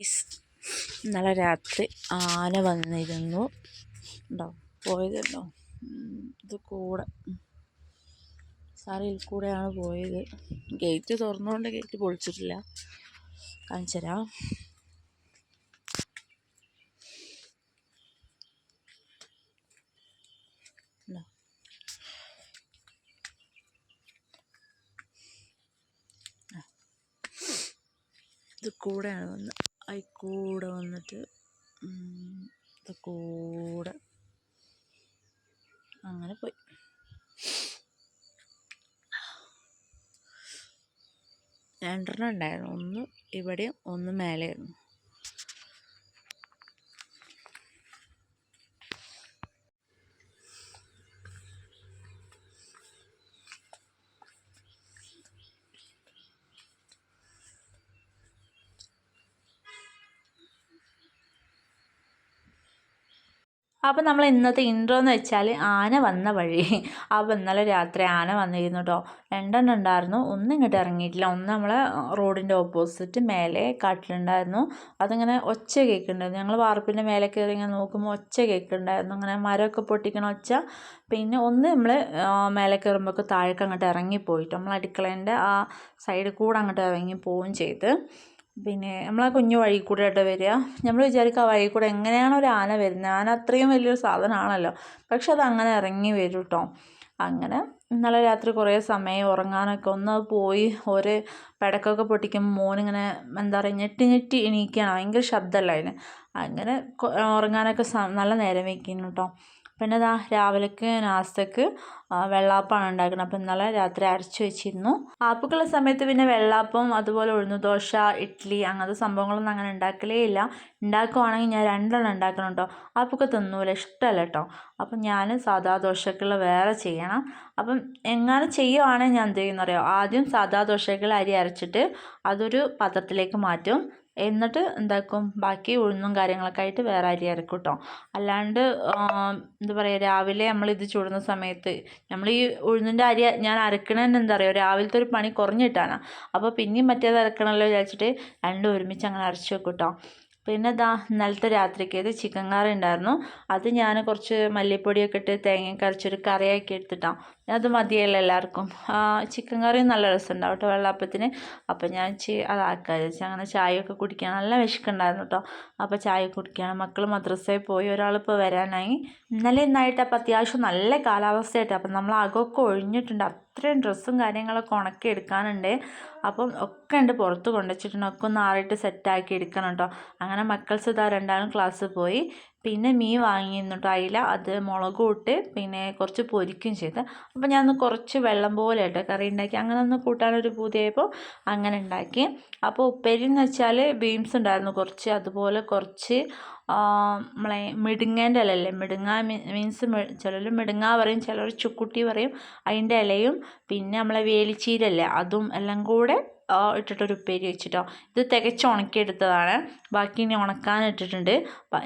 ഇന്നലെ രാത്രി ആന വന്നിരുന്നു. ഉണ്ടോ? പോയതുണ്ടോ? ഇത് കൂടെ. സാറിൽ കൂടെയാണ് പോയത്. Gate തുറന്നുകൊണ്ട് gate പൊളിച്ചിട്ടില്ല. കാണിച്ചരാ ഇത് കൂടെയാണ് വന്നത്. അതിൽ കൂടെ വന്നിട്ട് കൂടെ അങ്ങനെ പോയി. രണ്ടെണ്ണം ഉണ്ടായിരുന്നു. ഒന്ന് ഇവിടെയും ഒന്ന് മേലെയായിരുന്നു. അപ്പോൾ നമ്മൾ ഇന്നത്തെ ഇൻട്രോ എന്ന് വെച്ചാൽ ആന വന്ന വഴി. അപ്പോൾ ഇന്നലെ രാത്രി ആന വന്നിരുന്നു കേട്ടോ രണ്ടെണ്ണം ഉണ്ടായിരുന്നു. ഒന്നും ഇങ്ങോട്ട് ഇറങ്ങിയിട്ടില്ല. ഒന്ന് നമ്മളെ റോഡിന്റെ ഓപ്പോസിറ്റ് മേലെ കാട്ടിലുണ്ടായിരുന്നു. അതിങ്ങനെ ഒച്ച കേൾക്കുന്നുണ്ടായിരുന്നു. ഞങ്ങൾ വാർപ്പിന്റെ മേലെ കയറി ഇങ്ങനെ നോക്കുമ്പോൾ ഒച്ച കേൾക്കുന്നുണ്ടായിരുന്നു. അങ്ങനെ മരമൊക്കെ പൊട്ടിക്കണ ഒച്ച. പിന്നെ ഒന്ന് നമ്മൾ മേലെ കയറുമ്പോഴൊക്കെ താഴേക്ക് അങ്ങോട്ട് ഇറങ്ങിപ്പോയിട്ട് നമ്മൾ അടുക്കളേന്റെ ആ സൈഡിൽ കൂടെ അങ്ങോട്ട് ഇറങ്ങി പോവുകയും ചെയ്ത്. പിന്നെ നമ്മൾ ആ കുഞ്ഞു വഴി കൂടെ ആയിട്ട് വരിക. നമ്മൾ വിചാരിക്കുക ആ വഴി കൂടെ എങ്ങനെയാണ് ഒരു ആന വരുന്നത്? ആന അത്രയും വലിയൊരു സാധനമാണല്ലോ. പക്ഷെ അത് അങ്ങനെ ഇറങ്ങി വരും കേട്ടോ അങ്ങനെ ഇന്നലെ രാത്രി കുറേ സമയം ഉറങ്ങാനൊക്കെ ഒന്ന് പോയി ഒരു പടക്കമൊക്കെ പൊട്ടിക്കുമ്പോൾ മോനിങ്ങനെ എന്താ പറയുക ഞെട്ടി ഞെട്ടി എണീക്കുകയാണ്. ഭയങ്കര ശബ്ദമല്ല അതിന്. അങ്ങനെ ഉറങ്ങാനൊക്കെ നല്ല നേരം വയ്ക്കുന്നു കേട്ടോ പിന്നെ ഇതാ രാവിലേക്ക് നാസ്തക്ക് വെള്ളാപ്പമാണ് ഉണ്ടാക്കുന്നത് അപ്പം ഇന്നലെ രാത്രി അരച്ച് വെച്ചിരുന്നു. ആപ്പുക്കുള്ള സമയത്ത് പിന്നെ വെള്ളാപ്പം അതുപോലെ ഉഴുന്നുദോശ ഇഡ്ഡലി അങ്ങനത്തെ സംഭവങ്ങളൊന്നും അങ്ങനെ ഉണ്ടാക്കലേ ഇല്ല. ഉണ്ടാക്കുവാണെങ്കിൽ ഞാൻ രണ്ടെണ്ണം ഉണ്ടാക്കണം കേട്ടോ ആപ്പൊക്കെ തിന്നൂല ഇഷ്ടമല്ല കേട്ടോ അപ്പം ഞാൻ സാധാ ദോശക്കുള്ള വേറെ ചെയ്യണം. അപ്പം എങ്ങനെ ചെയ്യുവാണെങ്കിൽ ഞാൻ എന്ത് ചെയ്യുന്നറിയോ? ആദ്യം സാധാ ദോശക്കുള്ള അരി അരച്ചിട്ട് അതൊരു പാത്രത്തിലേക്ക് മാറ്റും. എന്നിട്ട് എന്താക്കും ബാക്കി ഉഴുന്നും കാര്യങ്ങളൊക്കെ ആയിട്ട് വേറെ അരി അരക്കും കേട്ടോ അല്ലാണ്ട് എന്താ പറയുക രാവിലെ നമ്മളിത് ചൂടുന്ന സമയത്ത് നമ്മൾ ഈ ഉഴുന്നിന്റെ അരി ഞാൻ അരക്കണതെന്ന് എന്താ പറയുക രാവിലത്തെ ഒരു പണി കുറഞ്ഞിട്ടാണ്. അപ്പോൾ പിന്നെയും മറ്റേത് അരക്കണമല്ലോ വിചാരിച്ചിട്ട് രണ്ടും ഒരുമിച്ച് അങ്ങനെ അരച്ച് വെക്കും കേട്ടോ പിന്നെ ദാ ഇന്നലത്തെ രാത്രിക്കേത് ചിക്കൻ കറി ഉണ്ടായിരുന്നു അത് ഞാൻ കുറച്ച് മല്ലിപ്പൊടിയൊക്കെ ഇട്ട് തേങ്ങയൊക്കെ അരച്ചൊരു കറിയാക്കി എടുത്തിട്ടാണ് അത് മതിയല്ലോ എല്ലാവർക്കും ചിക്കൻ കറി നല്ല രസമുണ്ടാവും കേട്ടോ വെള്ളപ്പത്തിന്. അപ്പം ഞാൻ ചി അതാക്കുക വെച്ചാൽ അങ്ങനെ ചായയൊക്കെ കുടിക്കാൻ നല്ല വിശക്കുണ്ടായിരുന്നു കേട്ടോ അപ്പോൾ ചായ കുടിക്കുകയാണ് മക്കൾ മദ്രസയിൽ പോയി ഒരാളിപ്പോൾ വരാനായി. ഇന്നലെ ഇന്നായിട്ട് അപ്പോൾ അത്യാവശ്യം നല്ല കാലാവസ്ഥയായിട്ട്. അപ്പം നമ്മൾ അകമൊക്കെ ഒഴിഞ്ഞിട്ടുണ്ട്. അത്രയും ഡ്രസ്സും കാര്യങ്ങളൊക്കെ ഉണക്കി എടുക്കാനുണ്ട്. അപ്പം ഒക്കെ ഉണ്ട് പുറത്ത് കൊണ്ടുവച്ചിട്ടുണ്ട് ഒക്കെ ഒന്ന് ആറിയിട്ട് സെറ്റാക്കി എടുക്കണം കേട്ടോ അങ്ങനെ മക്കൾസ് ഇതാ രണ്ടാളും ക്ലാസ്സിൽ പോയി. പിന്നെ മീൻ വാങ്ങിയിരുന്നു കേട്ടോ അയില അത് മുളകും ഇട്ട് പിന്നെ കുറച്ച് പൊരിക്കുകയും ചെയ്ത്. അപ്പോൾ ഞാൻ കുറച്ച് വെള്ളം പോലെ ഇട്ട് കറി ഉണ്ടാക്കി. അങ്ങനെ ഒന്ന് കൂട്ടാനൊരു പൂതിയായപ്പോൾ അങ്ങനെ ഉണ്ടാക്കി. അപ്പോൾ ഉപ്പേരി എന്ന് വെച്ചാൽ ബീൻസ് ഉണ്ടായിരുന്നു കുറച്ച്. അതുപോലെ കുറച്ച് നമ്മളെ മിടുങ്ങേന്റെ ഇലല്ലേ മിടുങ്ങ മീൻസ് ചിലർ മിടുങ്ങ പറയും ചിലർ ചുക്കുട്ടി പറയും. അതിന്റെ ഇലയും പിന്നെ നമ്മളെ വേലിച്ചീരല്ലേ അതും എല്ലാം കൂടെ ഇട്ടിട്ടൊരു ഉപ്പേരി വെച്ചിട്ടോ. ഇത് തികച്ച് ഉണക്കിയെടുത്തതാണ്. ബാക്കി ഇനി ഉണക്കാൻ ഇട്ടിട്ടുണ്ട്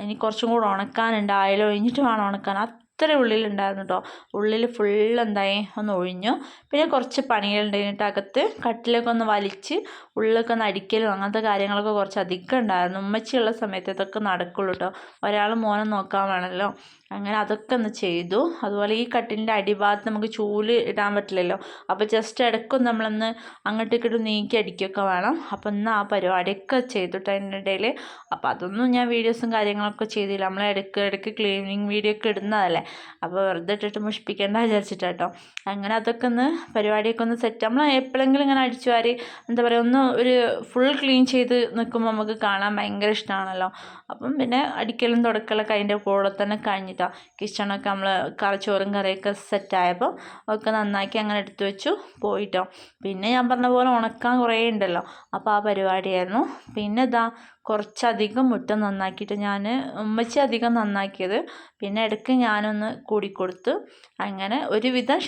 ഇനി കുറച്ചും കൂടെ ഉണക്കാനുണ്ട്. അയല ഒഴിഞ്ഞിട്ട് വേണം ഉണക്കാൻ. അത്ര ഉള്ളിലുണ്ടായിരുന്നു കേട്ടോ ഉള്ളിൽ ഫുൾ എന്തായി? ഒന്ന് ഒഴിഞ്ഞു. പിന്നെ കുറച്ച് പണികളുണ്ടായിട്ട് അകത്ത് കട്ടിലൊക്കെ ഒന്ന് വലിച്ച് ഉള്ളിലൊക്കെ ഒന്ന് അടിക്കലും അങ്ങനത്തെ കാര്യങ്ങളൊക്കെ കുറച്ച് അധികം ഉണ്ടായിരുന്നു. ഉമ്മച്ചിയുള്ള സമയത്ത് ഇതൊക്കെ നടക്കുള്ളൂ കേട്ടോ ഒരാൾ മോനെ നോക്കാൻ വേണമല്ലോ അങ്ങനെ അതൊക്കെ ഒന്ന് ചെയ്തു. അതുപോലെ ഈ കട്ടിലിന്റെ അടിഭാഗത്ത് നമുക്ക് ചൂൽ ഇടാൻ പറ്റില്ലല്ലോ. അപ്പോൾ ജസ്റ്റ് ഇടയ്ക്കും നമ്മളൊന്ന് അങ്ങോട്ടും ഇങ്ങോട്ടും നീക്കി അടിക്കുകയൊക്കെ വേണം. അപ്പോൾ ഇന്ന് ആ പരിപാടിയൊക്കെ ചെയ്തു അതിന്റെ ഇടയിൽ അപ്പോൾ അതൊന്നും ഞാൻ വീഡിയോസും കാര്യങ്ങളൊക്കെ ചെയ്തില്ല. നമ്മൾ ഇടയ്ക്ക് ഇടയ്ക്ക് ക്ലീനിങ് വീഡിയോ ഒക്കെ ഇടുന്നതല്ലേ. അപ്പോൾ വെറുതെ ഇട്ടിട്ട് മുഷിപ്പിക്കേണ്ട വിചാരിച്ചിട്ടാട്ടോ. അങ്ങനെ അതൊക്കെ ഒന്ന് പരിപാടിയൊക്കെ ഒന്ന് സെറ്റ് നമ്മൾ എപ്പോഴെങ്കിലും ഇങ്ങനെ അടിച്ചു വാരി എന്താ പറയുക ഒന്ന് ഒരു ഫുൾ ക്ലീൻ ചെയ്ത് നിൽക്കുമ്പോൾ നമുക്ക് കാണാൻ ഭയങ്കര ഇഷ്ടമാണല്ലോ അപ്പം പിന്നെ അടിക്കലും തുടക്കലൊക്കെ അതിന്റെ കൂടെ തന്നെ കഴിഞ്ഞിട്ടോ. കിച്ചണൊക്കെ നമ്മൾ കറിച്ചോറും ചോറും കറിയൊക്കെ സെറ്റായപ്പോൾ ഒക്കെ നന്നാക്കി അങ്ങനെ എടുത്തു വെച്ചു പോയിട്ടോ. പിന്നെ ഞാൻ പറഞ്ഞ പോലെ ഉണക്കാൻ കുറേ ഉണ്ടല്ലോ. അപ്പോൾ ആ പരിപാടിയായിരുന്നു. പിന്നെ ഇതാ കുറച്ചധികം മുറ്റം നന്നാക്കിയിട്ട് ഞാൻ ഉമ്മച്ചി അധികം നന്നാക്കിയത്. പിന്നെ ഇടയ്ക്ക് ഞാനൊന്ന് കൂടിക്കൊടുത്ത് അങ്ങനെ ഒരുവിധം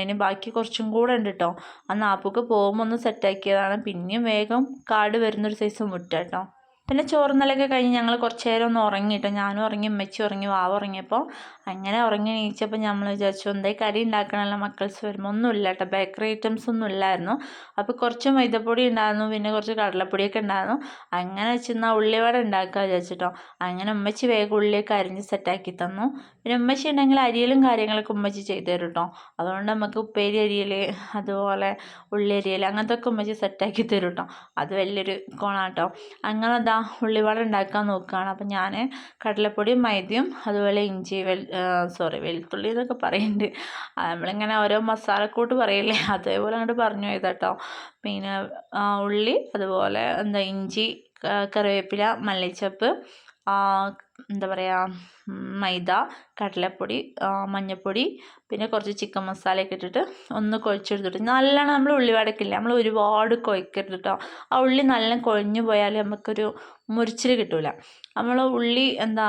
ഇനി ബാക്കി കുറച്ചും കൂടെ ഉണ്ട് കേട്ടോ ആ നാപ്പുക്ക് പോകുമ്പോൾ ഒന്ന് സെറ്റാക്കിയതാണ് പിന്നെയും വേഗം കാട് വരുന്നൊരു സൈസ് മുട്ട കേട്ടോ പിന്നെ ചോറുന്നലൊക്കെ കഴിഞ്ഞ് ഞങ്ങൾ കുറച്ച് നേരം ഒന്ന് ഉറങ്ങിയിട്ട് ഞാനും ഉറങ്ങി ഉമ്മച്ചി ഉറങ്ങി വാവ ഉറങ്ങിയപ്പോൾ അങ്ങനെ ഉറങ്ങി എണീച്ചപ്പോൾ നമ്മൾ വിചാരിച്ചു എന്തേ കറി ഉണ്ടാക്കണമല്ലോ മക്കൾസ് വരുമ്പോൾ ഒന്നുമില്ല കേട്ടോ ബേക്കറി ഐറ്റംസ് ഒന്നും ഇല്ലായിരുന്നു. അപ്പോൾ കുറച്ച് മൈദപ്പൊടി ഉണ്ടായിരുന്നു പിന്നെ കുറച്ച് കടലപ്പൊടിയൊക്കെ ഉണ്ടായിരുന്നു അങ്ങനെ വെച്ചിരുന്ന ഉള്ളിവട ഉണ്ടാക്കുക വിചാരിച്ചിട്ടോ. അങ്ങനെ ഉമ്മച്ചി വേഗം ഉള്ളിയൊക്കെ അരിഞ്ഞ് സെറ്റാക്കി തന്നു. പിന്നെ ഉമ്മച്ചി ഉണ്ടെങ്കിൽ അരിയലും കാര്യങ്ങളൊക്കെ ഉമ്മച്ചി ചെയ്തു തരും കേട്ടോ അതുകൊണ്ട് നമുക്ക് ഉപ്പേരി അരിയൽ അതുപോലെ ഉള്ളി അരിയൽ അങ്ങനത്തെ ഒക്കെ ഉമ്മച്ചി സെറ്റാക്കി തരും കേട്ടോ അത് വലിയൊരു കോണാട്ടോ അങ്ങനെ അതാ ഉള്ളിവട ഉണ്ടാക്കാൻ നോക്കുകയാണ് അപ്പം ഞാൻ കടലപ്പൊടിയും മൈദയും അതുപോലെ ഇഞ്ചി വെൽ സോറി വെളുത്തുള്ളി എന്നൊക്കെ പറയുന്നുണ്ട് നമ്മളിങ്ങനെ ഓരോ മസാലക്കൂട്ട് പറയില്ലേ? അതേപോലെ അങ്ങോട്ട് പറഞ്ഞു പോയതാട്ടോ. പിന്നെ ഉള്ളി അതുപോലെ എന്താ ഇഞ്ചി കറിവേപ്പില മല്ലിച്ചപ്പ് എന്താ പറയുക മൈദ കടലപ്പൊടി മഞ്ഞൾപ്പൊടി പിന്നെ കുറച്ച് ചിക്കൻ മസാലയൊക്കെ ഇട്ടിട്ട് ഒന്ന് കുഴച്ചെടുത്തിട്ട് നല്ലോണം നമ്മൾ ഉള്ളി വടക്കില്ല നമ്മൾ ഒരുപാട് കുഴക്കരുത് കേട്ടോ ആ ഉള്ളി നല്ല കുഴഞ്ഞു പോയാൽ നമുക്കൊരു മുരിച്ചിൽ കിട്ടില്ല നമ്മൾ ഉള്ളി എന്താ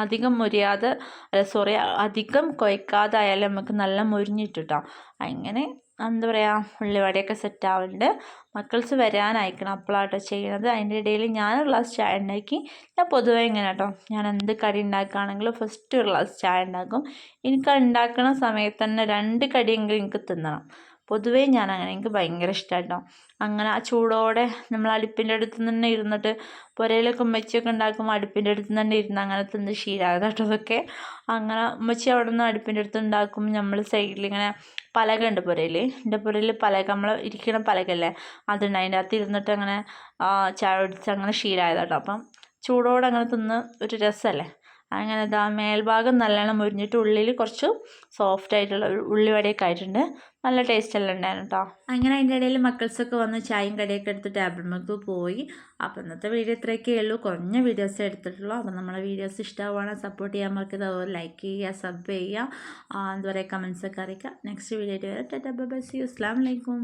അധികം മുരിയാതെ അല്ല സോറി അധികം കുഴക്കാതായാലും നമുക്ക് നല്ല മുരിഞ്ഞിട്ട് കേട്ടോ അങ്ങനെ എന്താ പറയുക ഉള്ളിവടയൊക്കെ സെറ്റ് ആവുന്നുണ്ട് മക്കൾസ് വരാനായിക്കണം അപ്പോഴാട്ടോ ചെയ്യണത്. അതിന്റെ ഇടയിൽ ഞാൻ ഒരു ഗ്ലാസ് ചായ ഉണ്ടാക്കി ഞാൻ പൊതുവേ ഇങ്ങനെ കേട്ടോ ഞാൻ എന്ത് കടി ഉണ്ടാക്കുകയാണെങ്കിലും ഫസ്റ്റ് ഒരു ഗ്ലാസ് ചായ ഉണ്ടാക്കും എനിക്ക് ഉണ്ടാക്കുന്ന സമയത്ത് തന്നെ രണ്ട് കടിയെങ്കിലും എനിക്ക് തിന്നണം. പൊതുവേ ഞാൻ അങ്ങനെ എനിക്ക് ഭയങ്കര ഇഷ്ടമാണ് കേട്ടോ അങ്ങനെ ആ ചൂടോടെ നമ്മൾ അടുപ്പിന്റെ അടുത്ത് തന്നെ ഇരുന്നിട്ട് പുരയിലൊക്കെ ഉമ്മച്ചിയൊക്കെ ഉണ്ടാക്കുമ്പോൾ അടുപ്പിന്റെ അടുത്ത് തന്നെ ഇരുന്ന് അങ്ങനെ തിന്ന് അതൊക്കെ അങ്ങനെ ഉമ്മച്ചി അവിടെ നിന്ന് അടുപ്പിന്റെ അടുത്ത് ഉണ്ടാക്കുമ്പോൾ നമ്മൾ സൈഡിൽ ഇങ്ങനെ പലക ഉണ്ട് പുരയിൽ എന്റെ പുരയിൽ പലക നമ്മൾ ഇരിക്കണ പലകല്ലേ അതുണ്ട്. അതിന്റെ അകത്ത് ഇരുന്നിട്ട് അങ്ങനെ ചായ കുടിച്ച് അങ്ങനെ ശീലമായത് കേട്ടോ അപ്പം ചൂടോടെ അങ്ങനെ തിന്ന് ഒരു രസമല്ലേ അങ്ങനെ ഇതാ മേൽഭാഗം നല്ലോണം മുരിഞ്ഞിട്ട് ഉള്ളിൽ കുറച്ച് സോഫ്റ്റ് ആയിട്ടുള്ള ഉള്ളിവടയൊക്കെ ആയിട്ടുണ്ട്. നല്ല ടേസ്റ്റ് എല്ലാം ഉണ്ടായിരുന്നു കേട്ടോ അങ്ങനെ അതിന്റെ ഇടയിൽ മക്കൾസൊക്കെ വന്ന് ചായയും കടിയൊക്കെ എടുത്ത് ടേബിൾ മുക്ക് പോയി. അപ്പോൾ ഇന്നത്തെ വീഡിയോ ഇത്രയൊക്കെ ഉള്ളൂ. കുറഞ്ഞ വീഡിയോസ് എടുത്തിട്ടുള്ളൂ. അപ്പോൾ നമ്മളെ വീഡിയോസ് ഇഷ്ടമാവുകയാണെങ്കിൽ സപ്പോർട്ട് ചെയ്യാൻ മറക്കരുത്. അതുപോലെ ലൈക്ക് ചെയ്യുക സബ് ചെയ്യുക. എന്താ പറയുക കമൻസൊക്കെ അറിയിക്കുക. നെക്സ്റ്റ് വീഡിയോ ആയിട്ട് വരാം. ടാറ്റാ ബൈ സി അസ്സാം വലൈക്കും